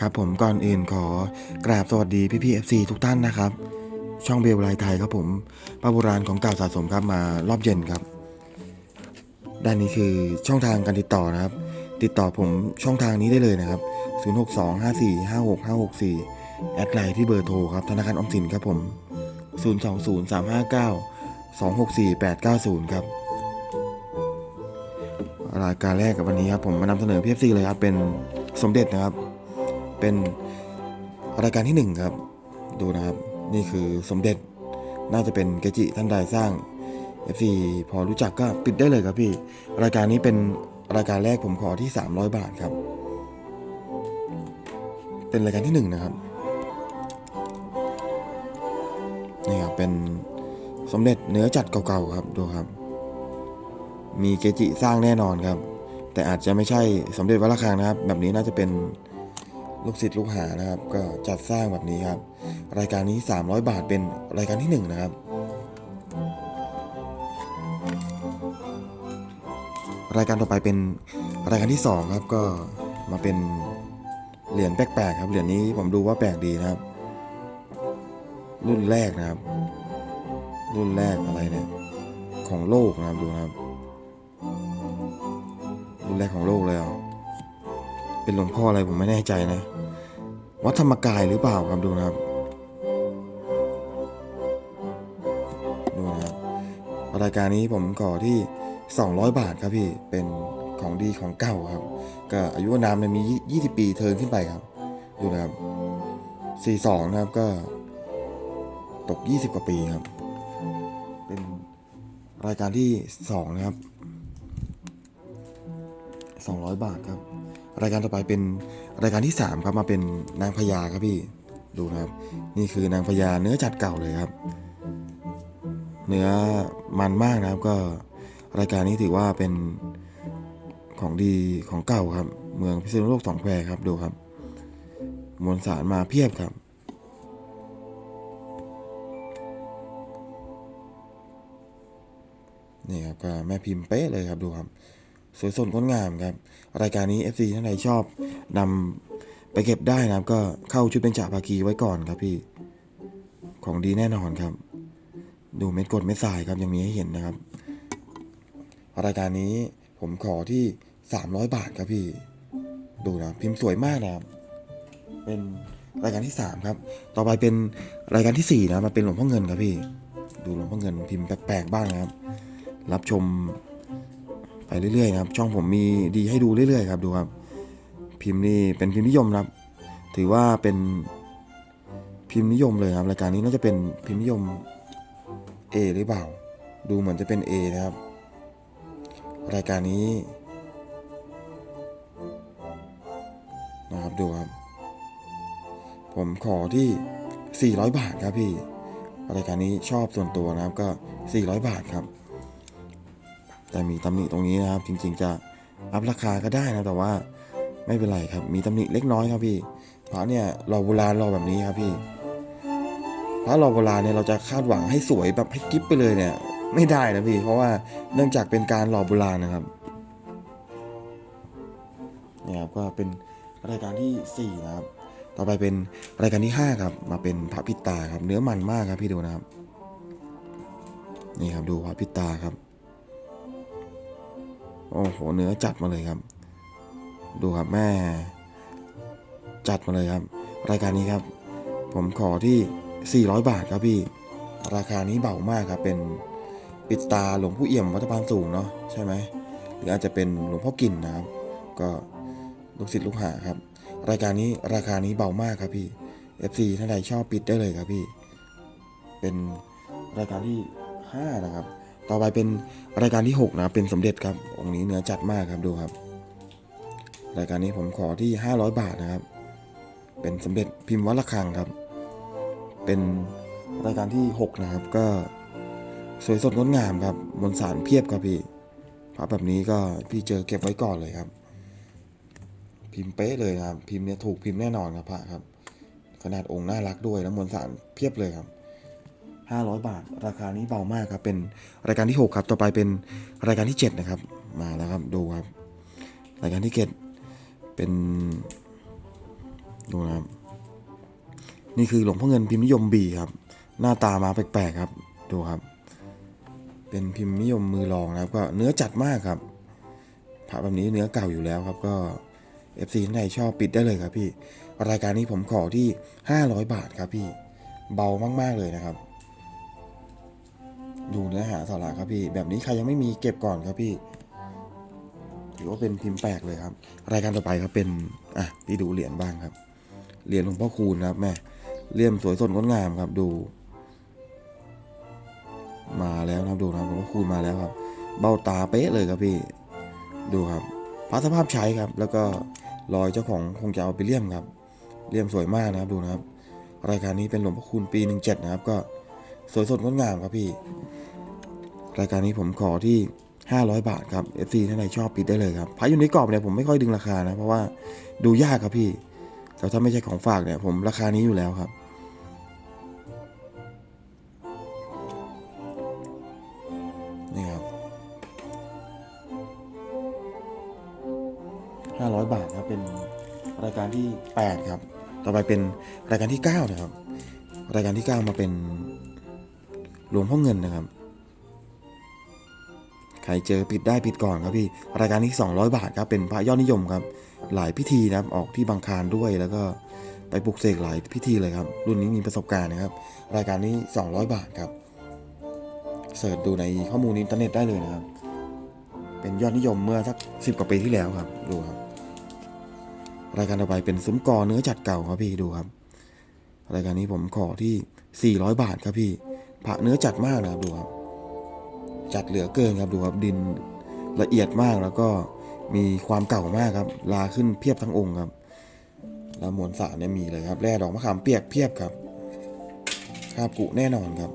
ครับผมก่อนอื่นขอกราบสวัสดีพี่พี่เอฟซีทุกท่านนะครับ ช่องเบลไลไทยครับผมป้าโบราณของเก่าสะสมครับมารอบเย็นครับ ด้านนี้คือช่องทางการติดต่อนะครับ ติดต่อผมช่องทางนี้ได้เลยนะครับ 0625456564 แอดไลน์ที่เบอร์โทรครับธนาคารออมสินครับผม 020359264890 ครับรายการแรกกับวันนี้ครับผมมานำเสนอพีเอฟซีเลยครับเป็นสมเด็จนะครับ เป็นรายการที่หนึ่งครับ ดูนะครับ นี่คือสมเด็จน่าจะเป็นเกจิท่านใดสร้าง FC พอรู้จักก็ปิดได้เลยครับพี่ รายการนี้เป็นรายการแรกผมขอที่ 300 บาทครับ เป็นรายการที่หนึ่งนะครับนี่ครับเป็นสมเด็จเนื้อจัดเก่าๆครับดูครับ มีเกจิสร้างแน่นอนครับ แต่อาจจะไม่ใช่สมเด็จวัดระฆังนะครับ แบบนี้น่าจะเป็น ลูกศิษย์ลูกหานะครับ ก็จัดสร้างแบบนี้ครับ รายการนี้ 300 บาทเป็นรายการที่หนึ่งนะครับ รายการต่อไปเป็นรายการที่สองครับ ก็มาเป็นเหรียญแปลกๆครับเหรียญนี้ผมดูว่าแปลกดีนะครับ รุ่นแรกนะครับ รุ่นแรกอะไรเนี่ยของโลกนะครับดูนะครับ รุ่นแรกของโลกเลยเหรอ เป็นหลวงพ่ออะไรผมไม่แน่ใจนะ วัดธรรมกายหรือเปล่าครับดูนะครับดูนะครับรายการนี้ผมขอที่ 200 บาทครับพี่เป็นของดีของเก่าครับ ก็อายุนามเนี่ยมี 20 ปีเทินขึ้นไปครับ ดูนะครับ 42 นะครับก็ตก 20 กว่าปีครับ เป็นรายการที่ 2 นะครับ 200 บาทครับ รายการต่อไปเป็นรายการที่ 3 ครับมาเป็นนางพญาครับพี่ดูนะครับ นี่คือนางพญาเนื้อจัดเก่าเลยครับ เนื้อมันมากนะครับก็รายการนี้ถือว่าเป็นของดีของเก่าครับ เมืองพิษณุโลกสองแควครับดูครับ มวลสารมาเพียบครับนี่ครับก็แม่พิมพ์เป๊ะเลยครับดูครับ สวยสดงดงามครับ รายการนี้ FC ท่านใดชอบนำไปเก็บได้นะครับ ก็เข้าชุดเป็นจ่าภาคีไว้ก่อนครับพี่ ของดีแน่นอนครับ ดูเม็ดกดเม็ดทรายครับยังมีให้เห็นนะครับ รายการนี้ผมขอที่ 300 บาทครับพี่ ดูนะพิมพ์สวยมากนะครับ เป็นรายการที่ 3 ครับ ต่อไปเป็นรายการที่ 4 นะมาเป็นหลวงพ่อเงินครับพี่ ดูหลวงพ่อเงินพิมพ์แปลกๆบ้างนะครับ รับชม ไปเรื่อยๆครับช่องผมมีดีให้ดูเรื่อยๆครับดูครับ พิมพ์นี่เป็นพิมพ์นิยมครับ ถือว่าเป็นพิมพ์นิยมเลยครับรายการนี้น่าจะเป็นพิมพ์นิยม A หรือเปล่า ดูเหมือนจะเป็น A นะครับ รายการนี้นะครับดูครับ ผมขอที่ 400 บาทครับพี่ รายการนี้ชอบส่วนตัวนะครับก็ 400 บาทครับ แต่มีตำหนิตรงนี้นะครับ จริง ๆ จะอัพราคาก็ได้นะแต่ว่าไม่เป็นไรครับ มีตำหนิเล็กน้อยครับพี่เพราะเนี่ยรอโบราณรอแบบนี้ครับพี่พระรอโบราณเนี่ยเราจะคาดหวังให้สวยแบบให้กิ๊บไปเลยเนี่ย ไม่ได้นะพี่ เพราะว่าเนื่องจากเป็นการหล่อโบราณนะครับเนี่ยครับก็เป็นรายการที่ 4 นะครับ ต่อไปเป็นรายการที่ 5 ครับ มาเป็นพระพิตาครับ เนื้อมันมากครับพี่ดูนะครับ นี่ครับดูพระพิตาครับ โอ้โหเนื้อจัดมาเลยครับ ดูครับแม่ จัดมาเลยครับ รายการนี้ครับ ผมขอที่ 400 บาทครับพี่ ราคานี้เบามากครับ เป็นปิดตาหลวงผู้เอี่ยมวัดพานสูงเนาะใช่ไหมหรืออาจจะเป็นหลวงพ่อกินนะครับ ก็ลูกศิษย์ลูกหาครับ รายการนี้ราคานี้เบามากครับพี่ FC ท่านใดชอบปิดได้เลยครับพี่ เป็นรายการที่ 5 นะครับ ต่อไปเป็นรายการที่ 6 นะเป็นสมเด็จครับ องค์นี้เนื้อจัดมากครับดูครับ รายการนี้ผมขอที่ 500 บาทนะครับ เป็นสมเด็จพิมพ์วัดระฆังครับ เป็นรายการที่ 6 นะครับ ก็สวยสดงดงามครับมวลสารเพียบครับพี่พระแบบนี้ก็พี่เจอเก็บไว้ก่อนเลยครับ พิมพ์เป๊ะเลยนะครับ พิมพ์เนี่ยถูกพิมพ์แน่นอนครับพระครับ ขนาดองค์น่ารักด้วยแล้วมวลสารเพียบเลยครับ 500 บาท ราคานี้เบามากครับ เป็นรายการที่ 6 ครับ ต่อไปเป็นรายการที่ 7 นะครับ มาแล้วครับ ดูครับ รายการที่เจ็ดเป็น ดูนะครับ นี่คือหลวงพ่อเงินพิมพ์นิยมบีครับ หน้าตามาแปลกๆครับ ดูครับ เป็นพิมพ์นิยมมือรองนะครับ ก็เนื้อจัดมากครับ พระแบบนี้เนื้อเก่าอยู่แล้วครับ ก็ FC ท่านใดชอบปิดได้เลยครับพี่ รายการนี้ผมขอที่ 500 บาทครับพี่ เบามากๆเลยนะครับ ดูเนื้อหาสาระครับพี่ แบบนี้ใครยังไม่มีเก็บก่อนครับพี่ ถือว่าเป็นพิมพ์แปลกเลยครับ รายการต่อไปครับเป็น อะพี่ดูเหรียญบ้างครับ เหรียญหลวงพ่อคูณครับแม่เลี่ยมสวยสดงดงามครับดู มาแล้วนะดูนะหลวงพ่อคูณมาแล้วครับ เบ้าตาเป๊ะเลยครับพี่ ดูครับพระสภาพใช้ครับ แล้วก็รอยเจ้าของคงจะเอาไปเลี่ยมครับ เลี่ยมสวยมากนะครับดูนะครับ รายการนี้เป็นหลวงพ่อคูณปี 17 นะครับก็ สวยสดงดงามครับพี่ รายการนี้ผมขอที่ 500 บาทครับ FC ท่านใดชอบปิดได้เลยครับพระอยู่ในกรอบเนี่ยผมไม่ค่อยดึงราคานะ เพราะว่าดูยากครับพี่แต่ถ้าไม่ใช่ของฝากเนี่ย ผมราคานี้อยู่แล้วครับนี่ครับ500บาทครับเป็นรายการที่8ครับ ต่อไปเป็นรายการที่9นะครับ รายการที่9มาเป็น หลวงพ่อเงินนะครับ ใครเจอปิดได้ปิดก่อนครับพี่ รายการนี้ 200 บาทครับ เป็นพระยอดนิยมครับ หลายพิธีนะครับ ออกที่บางคารด้วยแล้วก็ไปปลุกเสกหลายพิธีเลยครับ รุ่นนี้มีประสบการณ์นะครับ รายการนี้ 200 บาทครับ เสิร์ชดูในข้อมูลอินเทอร์เน็ตได้เลยนะครับ เป็นยอดนิยมเมื่อสักสิบกว่าปีที่แล้วครับ ดูครับ รายการต่อไปเป็นซุ้มกอเนื้อจัดเก่าครับพี่ ดูครับ รายการนี้ผมขอที่ 400 บาทครับพี่ พระเนื้อจัดมากนะครับดูครับ จัดเหลือเกินครับดูครับดินละเอียดมากแล้วก็มีความเก่ามากครับลาขึ้นเพียบทั้งองค์ครับแล้วมวลสารเนี่ยมีเลยครับแร่ดอกมะขามเปียกเพียบครับคาบกุแน่นอนครับ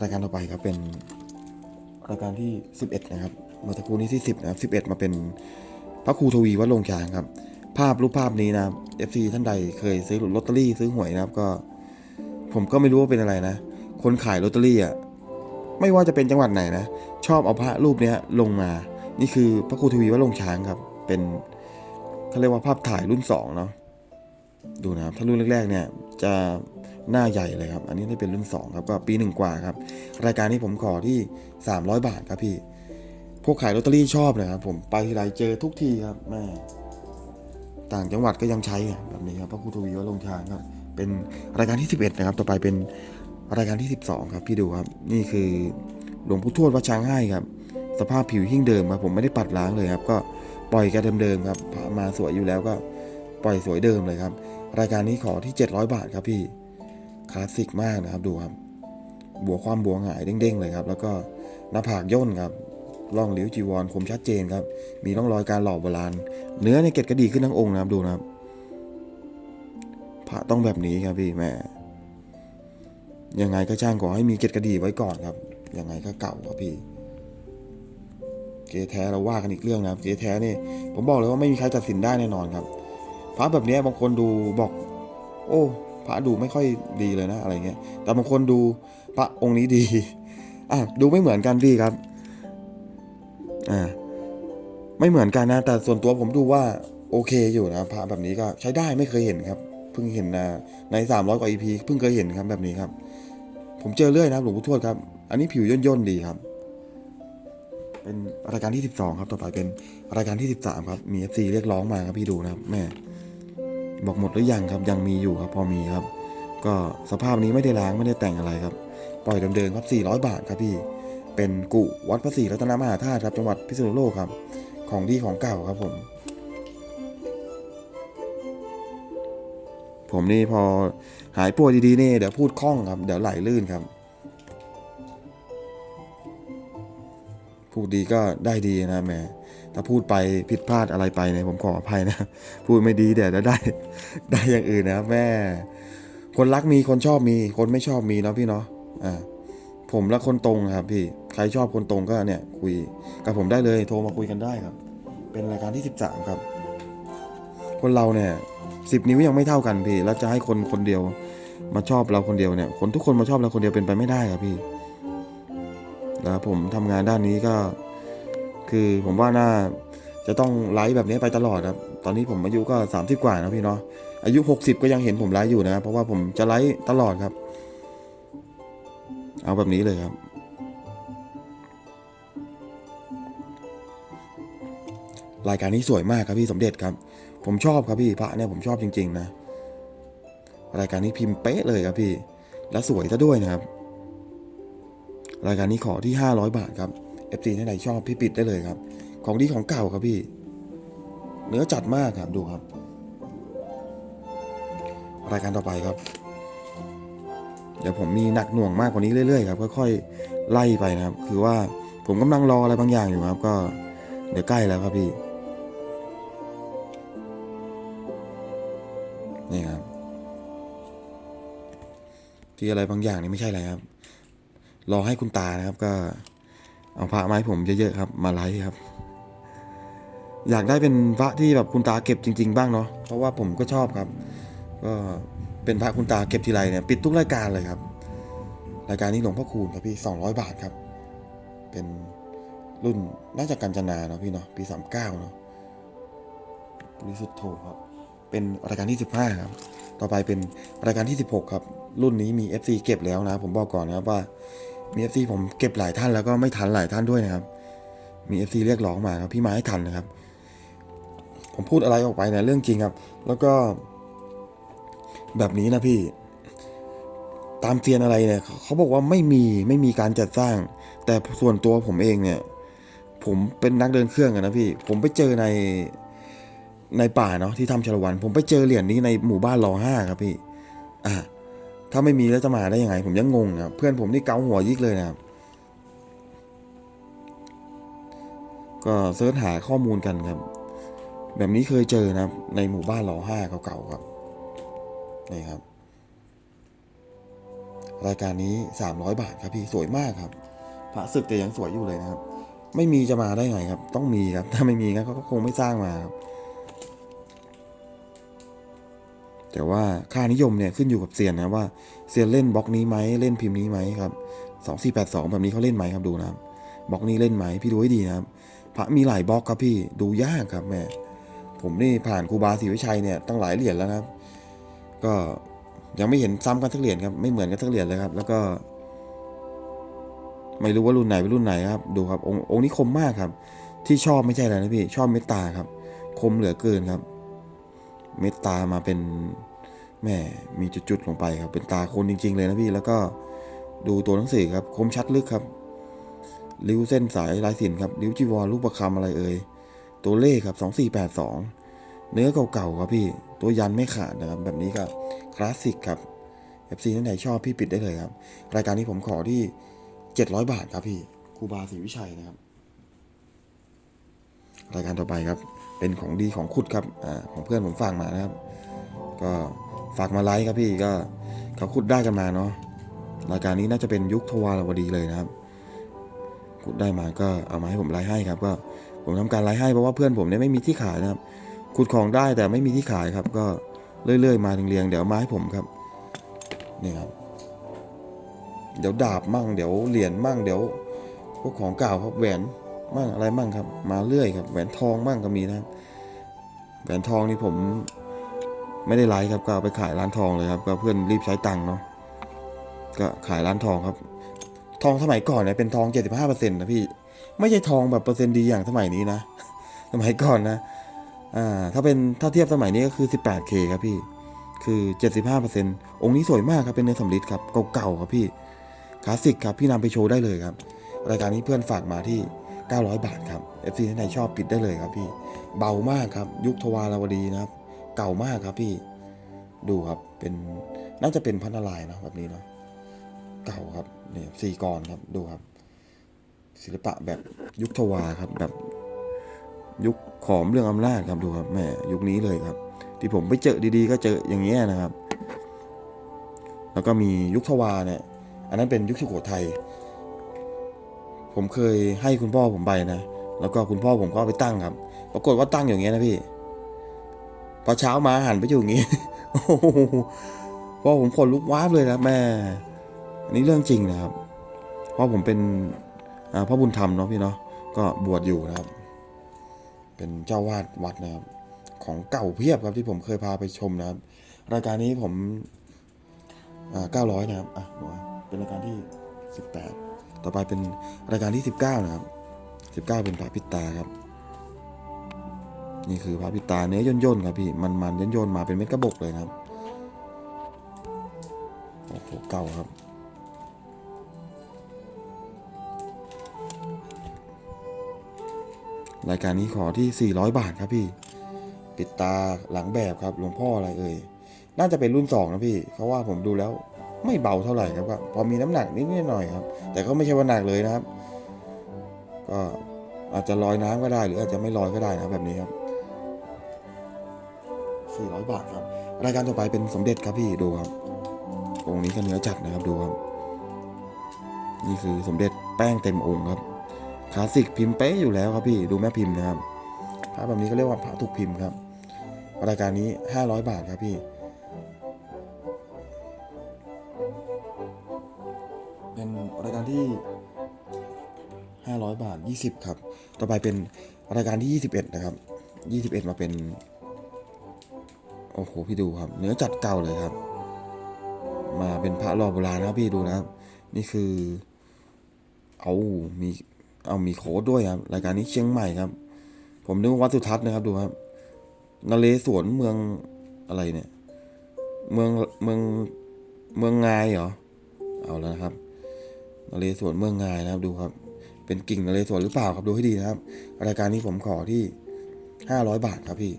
รายการต่อไปครับเป็นรายการที่ 11 นะครับเมื่อสักครู่นี้ที่ 10 นะครับ 11 มาเป็นพระครูทวีวัดลงช้างครับ ภาพรูปภาพนี้นะครับ FC ท่านใดเคยซื้อลอตเตอรี่ซื้อหวยนะครับก็ ผมก็ไม่รู้ว่าเป็นอะไรนะ คนขายลอตเตอรี่อะไม่ว่าจะเป็นจังหวัดไหนนะ ชอบเอาพระรูปเนี้ยลงมา นี่คือพระครูทวีวัดลงช้างครับ เป็นเขาเรียกว่าภาพถ่ายรุ่นสองเนาะดูนะครับถ้ารุ่นแรกๆเนี่ยจะหน้าใหญ่เลยครับ อันนี้ได้เป็นรุ่น 2 ครับก็ปีหนึ่งกว่าครับ รายการนี้ผมขอที่ 300 บาทครับพี่ พวกขายลอตเตอรี่ชอบเลยครับผมไปทีไรเจอทุกทีครับแม่ต่างจังหวัดก็ยังใช้แบบนี้ครับพระครูทวีวัดลงช้างครับ เป็นรายการที่ 11 นะครับ ต่อไปเป็นรายการที่ 12 ครับ พี่ดูครับ นี่คือหลวงปู่ทวดวัดช้างให้ครับ สภาพผิวหิ้งเดิมครับ ผมไม่ได้ปัดล้างเลยครับ ก็ปล่อยแกเดิมๆครับพามาสวยอยู่แล้วก็ปล่อยสวยเดิมเลยครับ รายการนี้ขอที่ 700 บาทครับพี่ คลาสสิกมากนะครับ ดูครับ บัวความบัวหงายเด้งๆเลยครับ แล้วก็หน้าผากย่นครับร่องริ้วจีวรคมชัดเจนครับ มีร่องรอยการหล่อโบราณ เนื้อในยเกล็ดกระดีขึ้นทั้งองค์นะครับ ดูนะครับ พระต้องแบบนี้ครับพี่แม่ยังไงก็ช่างขอให้มีเกล็ดกระดีไว้ก่อนครับ ยังไงก็เก่าครับพี่ เกแท้เราว่ากันอีกเรื่องนะครับ เกแท้นี่ผมบอกเลยว่าไม่มีใครตัดสินได้แน่นอนครับ พระแบบนี้บางคนดูบอก โอ้พระดูไม่ค่อยดีเลยนะอะไรเงี้ย แต่บางคนดูพระองค์นี้ดี อะดูไม่เหมือนกันพี่ครับ อ่า ไม่เหมือนกันนะ แต่ส่วนตัวผมดูว่า โอเคอยู่นะพระแบบนี้ก็ใช้ได้ไม่เคยเห็นครับ พิ่งเห็นนะใน 300 กว่า EP เพิ่งเคยเห็นครับแบบนี้ครับ ผมเจอเรื่อยนะครับหลวงปู่ทวดครับ อันนี้ผิวย่นๆดีครับ เป็นรายการที่ 12 ครับต่อไปเป็นรายการที่ 13 ครับมี FC เรียกร้องมาครับพี่ดูนะครับแม่บอกหมดหรือยังครับยังมีอยู่ครับ พอมีครับ ก็สภาพนี้ไม่ได้ล้างไม่ได้แต่งอะไรครับ ปล่อยเดิมๆครับ 400 บาทครับพี่เป็นกุวัดพระศรีรัตนมหาธาตุครับจังหวัดพิษณุโลกครับ ของดีของเก่าครับผม ผมนี่พอหายป่วยดีๆนี่เดี๋ยวพูดคล่องครับ เดี๋ยวไหลลื่นครับ พูดดีก็ได้ดีนะแม่ถ้าพูดไปผิดพลาดอะไรไปเนี่ยผมขออภัยนะ พูดไม่ดีเดี๋ยวจะได้ได้อย่างอื่นนะครับแม่ คนรักมีคนชอบมี คนไม่ชอบมีเนาะพี่เนาะอ่าผมและคนตรงครับพี่ใครชอบคนตรงก็เนี่ยคุยกับผมได้เลยโทรมาคุยกันได้ครับ เป็นรายการที่ 13 ครับ คนเราเนี่ยสิบนิ้วยังไม่เท่ากันพี่แล้วจะให้คนคนเดียวมาชอบเราคนเดียวเนี่ย คนทุกคนมาชอบเราคนเดียวเป็นไปไม่ได้ครับพี่ แล้วผมทำงานด้านนี้ก็ คือผมว่าน่าจะต้องไลฟ์แบบนี้ไปตลอดครับ ตอนนี้ผมอายุก็ 30 กว่านะพี่เนาะ อายุ 60 ก็ยังเห็นผมไลฟ์อยู่นะ เพราะว่าผมจะไลฟ์ตลอดครับ เอาแบบนี้เลยครับ รายการนี้สวยมากครับพี่สมเด็จครับ ผมชอบครับพี่พระเนี่ยผมชอบจริง ๆ นะ รายการนี้พิมพ์เป๊ะเลยครับพี่ และสวยซะด้วยนะครับ รายการนี้ขอที่ 500 บาทครับ FC ท่านใดชอบพี่ปิดได้เลยครับ ของดีของเก่าครับพี่ เนื้อจัดมากครับดูครับ รายการต่อไปครับ เดี๋ยวผมมีหนักหน่วงมากกว่านี้เรื่อยๆครับค่อยๆไล่ไปนะครับ คือว่าผมกำลังรออะไรบางอย่างอยู่ครับ ก็เดี๋ยวใกล้แล้วครับพี่ ที่อะไรบางอย่างนี่ไม่ใช่อะไรครับ รอให้คุณตานะครับก็ เอาพระมาให้ผมเยอะๆครับ มาไลฟ์ครับ อยากได้เป็นพระที่แบบคุณตาเก็บจริง ๆ บ้างเนาะเพราะว่าผมก็ชอบครับ ก็เป็นพระคุณตาเก็บทีไรเนี่ยปิดทุกรายการเลยครับ รายการนี้หลวงพ่อคูณครับพี่สองร้อยบาทครับ เป็นรุ่นน่าจะกัญจนาเนาะพี่เนาะปีสามเก้าเนาะบริสุทธิ์โทครับ เป็นรายการที่สิบห้าครับ ต่อไปเป็นรายการที่สิบหกครับ รุ่นนี้มี FC เก็บแล้วนะ ผมบอกก่อนนะครับว่ามี FC ผมเก็บหลายท่านแล้วก็ไม่ทันหลายท่านด้วยนะครับ มี FC เรียกร้องมาครับพี่มาให้ทันนะครับ ผมพูดอะไรออกไปเนี่ยเรื่องจริงครับ แล้วก็แบบนี้นะพี่ตามเซียนอะไรเนี่ยเขาเขาบอกว่าไม่มีไม่มีการจัดสร้าง แต่ส่วนตัวผมเองเนี่ย ผมเป็นนักเดินเครื่องอะนะพี่ ผมไปเจอในในป่าเนาะที่ทำชลวัน ผมไปเจอเหรียญนี้ในหมู่บ้านรอห้าครับพี่ อ่า ถ้าไม่มีแล้วจะมาได้ยังไง ผมยังงงนะครับเพื่อนผมนี่เกาหัวยิกเลยนะครับ ก็เสิร์ชหาข้อมูลกันครับ แบบนี้เคยเจอนะครับในหมู่บ้านรอห้าเก่าๆครับนี่ครับ รายการนี้ 300 บาทครับพี่สวยมากครับพระศึกแต่ยังสวยอยู่เลยนะครับ ไม่มีจะมาได้ไงครับ ต้องมีครับ ถ้าไม่มีงั้นเขาก็คงไม่สร้างมาครับ แต่ว่าค่านิยมเนี่ยขึ้นอยู่กับเซียนนะว่าเซียนเล่นบล็อกนี้ไหมเล่นพิมพ์นี้ไหมครับสองสี่แปดสองแบบนี้เขาเล่นไหมครับดูนะครับบล็อกนี้เล่นไหมพี่ดูให้ดีนะครับพระมีหลายบล็อกครับพี่ดูยากครับแม่ผมนี่ผ่านครูบาศรีวิชัยเนี่ยตั้งหลายเหรียญแล้วนะครับ ก็ยังไม่เห็นซ้ำกันสักเหรียญครับไม่เหมือนกันสักเหรียญเลยครับ แล้วก็ ไม่รู้ว่ารุ่นไหนเป็นรุ่นไหนครับ ดูครับองค์องค์นี้คมมากครับ ที่ชอบไม่ใช่อะไรนะพี่ ชอบเมตตาครับ คมเหลือเกินครับ เมตตามาเป็นแม่มีจุดๆลงไปครับ เป็นตาคนจริง ๆ เลยนะพี่แล้วก็ดูตัวหนังสือครับคมชัดลึกครับริ้วเส้นสายลายสินครับริ้วจีวรรูปประคำอะไรเอ่ยตัวเลขครับสองสี่แปดสองเนื้อเก่าๆครับพี่ ตัวยันไม่ขาดนะครับแบบนี้ก็คลาสสิกครับ FC ท่านไหนชอบพี่ปิดได้เลยครับ รายการนี้ผมขอที่700บาทครับพี่ครูบาศรีวิชัยนะครับ รายการต่อไปครับ เป็นของดีของคุดครับอ่าของเพื่อนผมฝากมานะครับ ก็ฝากมาไลค์ครับพี่ก็เขาคุดได้กันมาเนาะรายการนี้น่าจะเป็นยุคทวารวดีเลยนะครับคุดได้มาก็เอามาให้ผมไลค์ให้ครับ ก็ผมทำการไลค์ให้เพราะว่าเพื่อนผมเนี่ยไม่มีที่ขายนะครับขุดของได้แต่ไม่มีที่ขายครับ ก็เรื่อยๆมาเรียงๆเดี๋ยวมาให้ผมครับนี่ครับเดี๋ยวดาบมั่งเดี๋ยวเหรียญมั่งเดี๋ยวพวกของเก่าครับแหวน มั่งอะไรมั่งครับ มาเรื่อยครับ แหวนทองมั่งก็มีนะครับ แหวนทองนี่ผมไม่ได้ไลฟ์ครับก็เอาไปขายร้านทองเลยครับก็เพื่อนรีบใช้ตังค์เนาะก็ขายร้านทองครับ ทองสมัยก่อนเนี่ยเป็นทอง 75%นะพี่ ไม่ใช่ทองแบบเปอร์เซ็นต์ดีอย่างสมัยนี้นะ สมัยก่อนนะ อ่า ถ้าเป็นถ้าเทียบสมัยนี้ก็คือ 18K ครับพี่ คือ 75%องค์นี้สวยมากครับเป็นเนื้อสำริดครับเก่าๆครับพี่คลาสสิกครับพี่นำไปโชว์ได้เลยครับ รายการนี้เพื่อนฝากมาที่ 900 บาทครับ FC ท่านใดชอบปิดได้เลยครับพี่ เบามากครับ ยุคทวารวดีนะครับ เก่ามากครับพี่ ดูครับเป็นน่าจะเป็นพันนารายนะแบบนี้เนาะเก่าครับเนี่ยสี่กรครับดูครับ ศิลปะแบบยุคทวารครับแบบยุคขอมเรื่องอำนาจครับดูครับแม่ยุคนี้เลยครับ ที่ผมไปเจอดีๆ ก็เจออย่างเงี้ยนะครับ แล้วก็มียุคทวารเนี่ย อันนั้นเป็นยุคสุโขทัย ผมเคยให้คุณพ่อผมไปนะ แล้วก็คุณพ่อผมก็เอาไปตั้งครับ ปรากฏว่าตั้งอย่างเงี้ยนะพี่ พอเช้ามาหันไปอยู่อย่างงี้โอ้พ่อผมขนลุกว้าบเลยนะแม่ อันนี้เรื่องจริงนะครับ เพราะผมเป็นพ่อบุญธรรมเนาะพี่เนาะ ก็บวชอยู่นะครับ เป็นเจ้าวาดวัดนะครับ ของเก่าเพียบครับที่ผมเคยพาไปชมนะครับ รายการนี้ผมเก้าร้อยนะครับ อะบอกว่าเป็นรายการที่สิบแปด ต่อไปเป็นรายการที่สิบเก้านะครับสิบเก้าเป็นพระพิตาครับ นี่คือพระพิตาเนื้อย่นย่นๆครับพี่มันมันย่นย่นๆมาเป็นเม็ดกระบอกเลยนะครับโอ้โหเก่าครับรายการนี้ขอที่ 400 บาทครับพี่ ปิดตาหลังแบบครับ หลวงพ่ออะไรเอ่ย น่าจะเป็นรุ่นสองนะพี่ เพราะว่าผมดูแล้ว ไม่เบาเท่าไหร่ครับก็พอมีน้ำหนักนิดหน่อยครับ แต่ก็ไม่ใช่ว่าหนักเลยนะครับ ก็อาจจะลอยน้ำก็ได้ หรืออาจจะไม่ลอยก็ได้นะแบบนี้ครับ400 บาทครับ รายการต่อไปเป็นสมเด็จครับพี่ดูครับองค์นี้ก็เนื้อจัดนะครับดูครับ นี่คือสมเด็จแป้งเต็มองค์ครับคลาสสิกพิมพ์เป๊ะอยู่แล้วครับพี่ดูแม่พิมพ์นะครับพระแบบนี้ก็เรียกว่าพระถูกพิมพ์ครับ รายการนี้ 500 บาทครับพี่ รายการที่ 500 บาท 20 ครับ ต่อไปเป็นรายการที่ 21 นะครับ 21 มาเป็น โอ้โห พี่ดูครับ เนื้อจัดเก่าเลยครับ มาเป็นพระรอโบราณนะครับพี่ดูนะครับ นี่คือ เอามีเอามีโค้ดด้วยครับ รายการนี้เชียงใหม่ครับ ผมนึกว่าวัดสุทัศน์นะครับดูครับนเรศวรเมืองอะไรเนี่ย เมืองเมืองเมืองงายเหรอ เอาแล้วนะครับ นเรศวรเมืองงายนะครับดูครับ เป็นกิ่งนเรศวรหรือเปล่าครับดูให้ดีนะครับ รายการนี้ผมขอที่ห้าร้อยบาทครับพี่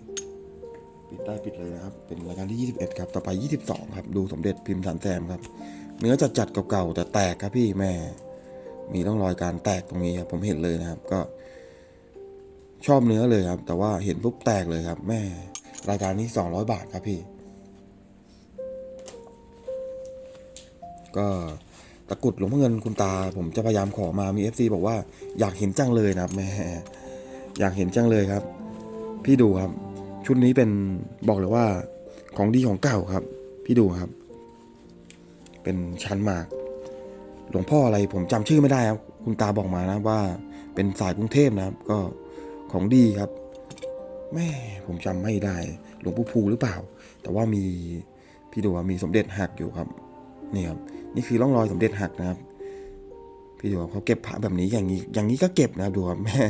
ปิดได้ปิดเลยนะครับ เป็นรายการที่ 21 ครับ ต่อไป 22 ครับ ดูสมเด็จพิมพ์สันแซมครับ เนื้อจัดจัดเก่าๆแต่แตกครับพี่แม่ มีร่องรอยการแตกตรงนี้ครับผมเห็นเลยนะครับก็ ชอบเนื้อเลยครับ แต่ว่าเห็นปุ๊บแตกเลยครับ แม่ รายการนี้ 200 บาทครับพี่ ก็ ตะกรุดหลวงพ่อเงินคุณตา ผมจะพยายามขอมามี FC บอกว่าอยากเห็นจังเลยนะครับแม่อยากเห็นจังเลยครับ พี่ดูครับ ชุดนี้เป็นบอกเลยว่าของดีของเก่าครับ พี่ดูครับ เป็นชั้นหมาก หลวงพ่ออะไรผมจำชื่อไม่ได้ครับ คุณตาบอกมานะว่าเป็นสายกรุงเทพนะครับ ก็ของดีครับแม่ผมจำไม่ได้ หลวงปู่ภูหรือเปล่า แต่ว่ามีพี่ดูว่ามีสมเด็จหักอยู่ครับ นี่ครับ นี่คือร่องรอยสมเด็จหักนะครับ พี่ดูว่าเขาเก็บพระแบบนี้อย่างนี้อย่างนี้ก็เก็บนะครับดูครับแม่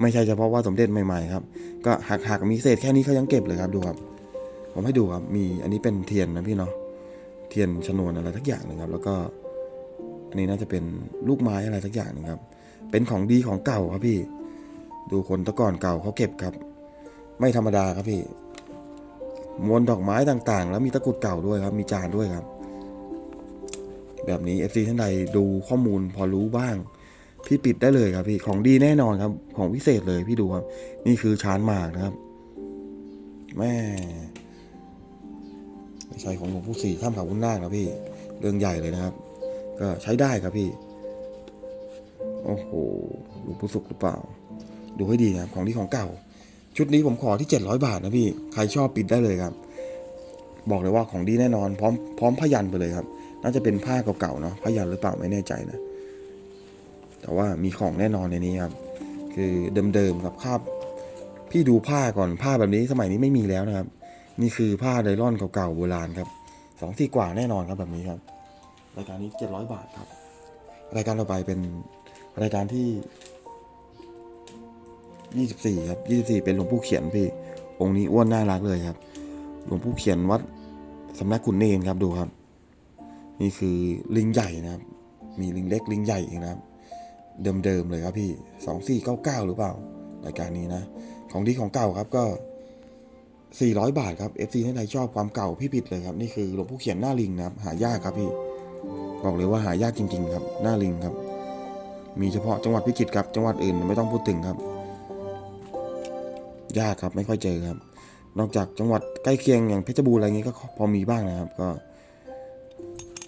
ไม่ใช่เฉพาะว่าสมเด็จใหม่ๆครับ ก็หักหักมีเศษแค่นี้เขายังเก็บเลยครับดูครับ ผมให้ดูครับมีอันนี้เป็นเทียนนะพี่เนาะเทียนชนวนอะไรทักอย่างหนึงครับ แล้วก็ อันนี้น่าจะเป็นลูกไม้อะไรสักอย่างหนึงครับ เป็นของดีของเก่าครับพี่ ดูคนตะก่อนเก่าเขาเก็บครับ ไม่ธรรมดาครับพี่มวลดอกไม้ต่างๆ แล้วมีตะกรุดเก่าด้วยครับ มีจานด้วยครับ แบบนี้ FC ท่านใดดูข้อมูลพอรู้บ้าง พี่ปิดได้เลยครับพี่ของดีแน่นอนครับ ของพิเศษเลยพี่ดูครับ นี่คือชานหมากนะครับแม่ไม่ใช่ของหลวงปู่ศรีข้ามขาวุ้นนาคนะพี่เรื่องใหญ่เลยนะครับ ก็ใช้ได้ครับพี่ โอ้โหหลวงปู่สุขหรือเปล่า ดูให้ดีนะครับของที่ของเก่า ชุดนี้ผมขอที่700บาทนะพี่ ใครชอบปิดได้เลยครับ บอกเลยว่าของดีแน่นอน พร้อมพร้อมพยันไปเลยครับ น่าจะเป็นผ้าเก่าๆเนาะพยันหรือเปล่าไม่แน่ใจนะ แต่ว่ามีของแน่นอนในนี้ครับ คือเดิมๆครับคราบพี่ดูผ้าก่อนผ้าแบบนี้สมัยนี้ไม่มีแล้วนะครับ นี่คือผ้าไดลอนเก่าๆโบราณครับสองสี่กว่าแน่นอนครับแบบนี้ครับ รายการนี้เจ็ดร้อยบาทครับ รายการต่อไปเป็นรายการที่ยี่สิบสี่ครับยี่สิบสี่เป็นหลวงปู่เขียนพี่ องค์นี้อ้วนน่ารักเลยครับ หลวงปู่เขียนวัดสำนักขุนเนนครับดูครับ นี่คือลิงใหญ่นะครับ มีลิงเล็กลิงใหญ่อีกนะครับ เดิมๆเลยครับพี่สองสี่เก้าเก้าหรือเปล่ารายการนี้นะ ของดีของเก่าครับก็400บาทครับ FC ท่านใดชอบความเก่าพี่ผิดเลยครับ นี่คือหลวงพ่อเขียนหน้าลิงนะครับ หายากครับพี่ บอกเลยว่าหายากจริง ๆ ครับ หน้าลิงครับ มีเฉพาะจังหวัดพิจิตรครับ จังหวัดอื่นไม่ต้องพูดถึงครับ ยากครับไม่ค่อยเจอครับ นอกจากจังหวัดใกล้เคียงอย่างเพชรบูรณ์อะไรเงี้ก็พอมีบ้างนะครับ ก็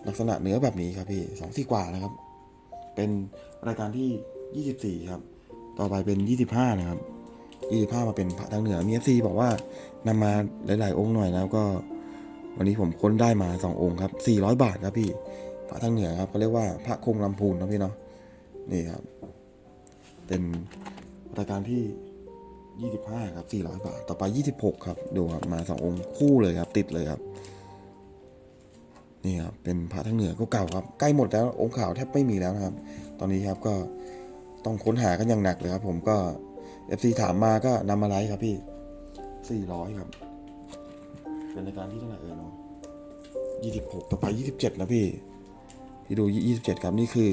ลักษณะเนื้อแบบนี้ครับพี่สองสี่กว่านะครับ เป็นรายการที่24ครับ ต่อไปเป็น25นะครับ25มาเป็นพระทางเหนือมี FC บอกว่านำมาหลาย ๆ องค์หน่อยแล้วก็ วันนี้ผมค้นได้มา2องค์ครับ400บาทครับพี่พระทางเหนือครับเขาเรียกว่าพระคงลำพูนนะพี่เนาะนี่ครับ เป็นรายการที่ยี่สิบห้าครับสี่ร้อยบาท ต่อไปยี่สิบหกครับ ดูครับ มาสององค์คู่เลยครับ ติดเลยครับ นี่ครับเป็นพระทั้งเหนือก็เก่าครับใกล้หมดแล้วองค์ขาวแทบไม่มีแล้วนะครับ ตอนนี้ครับก็ต้องค้นหากันอย่างหนักเลยครับ ผมก็เอฟซีถามมาก็นำมาไลฟ์ครับพี่สี่ร้อยครับเป็นรายการที่เท่าไหร่เอ่ยเนาะยี่สิบหกต่อไปยี่สิบเจ็ดนะพี่พี่ดูยี่สิบเจ็ดครับนี่คือ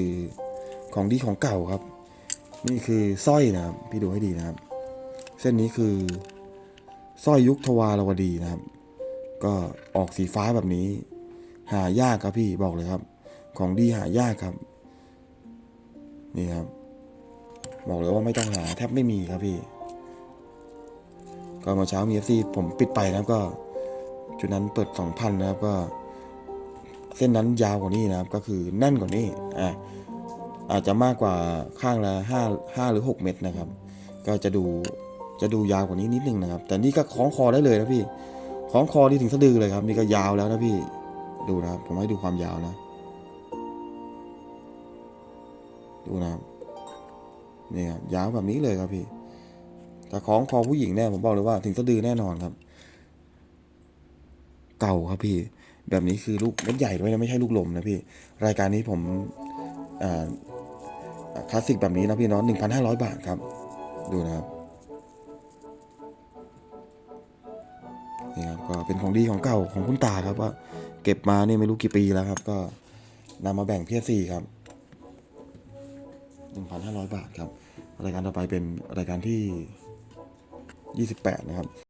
ของดีของเก่าครับ นี่คือสร้อยนะครับ พี่ดูให้ดีนะครับ เส้นนี้คือสร้อยยุคทวารวดีนะครับ ก็ออกสีฟ้าแบบนี้ หายากครับพี่บอกเลยครับ ของดีหายากครับ นี่ครับ บอกเลยว่าไม่ต้องหาแทบไม่มีครับพี่ ก็เมาเช้ามีเอฟซีผมปิดไปนะครับก็ จุดนั้นเปิดสองพันนะครับก็ เส้นนั้นยาวกว่านี้นะครับ ก็คือแน่นกว่านี้อะอาจจะมากกว่าข้างละห้าห้าหรือหกเม็ดนะครับ ก็จะดูจะดูยาวกว่านี้นิดนึงนะครับ แต่นี่ก็คล้องคอได้เลยนะพี่คล้องคอที่ถึงสะดือเลยครับ นี่ก็ยาวแล้วนะพี่ ดูนะครับ ผมให้ดูความยาวนะ ดูนะครับนี่ครับยาวแบบนี้เลยครับพี่แต่คล้องคอผู้หญิงเนี่ยผมบอกเลยว่า ถึงสะดือแน่นอนครับ เก่าครับพี่ แบบนี้คือลูกเม็ดใหญ่ด้วยนะไม่ใช่ลูกลมนะพี่ รายการนี้ผมคลาสสิกแบบนี้นะพี่เนาะหนึ่งพันห้าร้อยบาทครับ ดูนะครับนี่ครับก็เป็นของดีของเก่าของคุณตาครับว่า เก็บมาเนี่ยไม่รู้กี่ปีแล้วครับ ก็นำมาแบ่งเพียสี่ครับหนึ่งพันห้าร้อยบาทครับ รายการต่อไปเป็นรายการที่ยี่สิบแปดนะครับ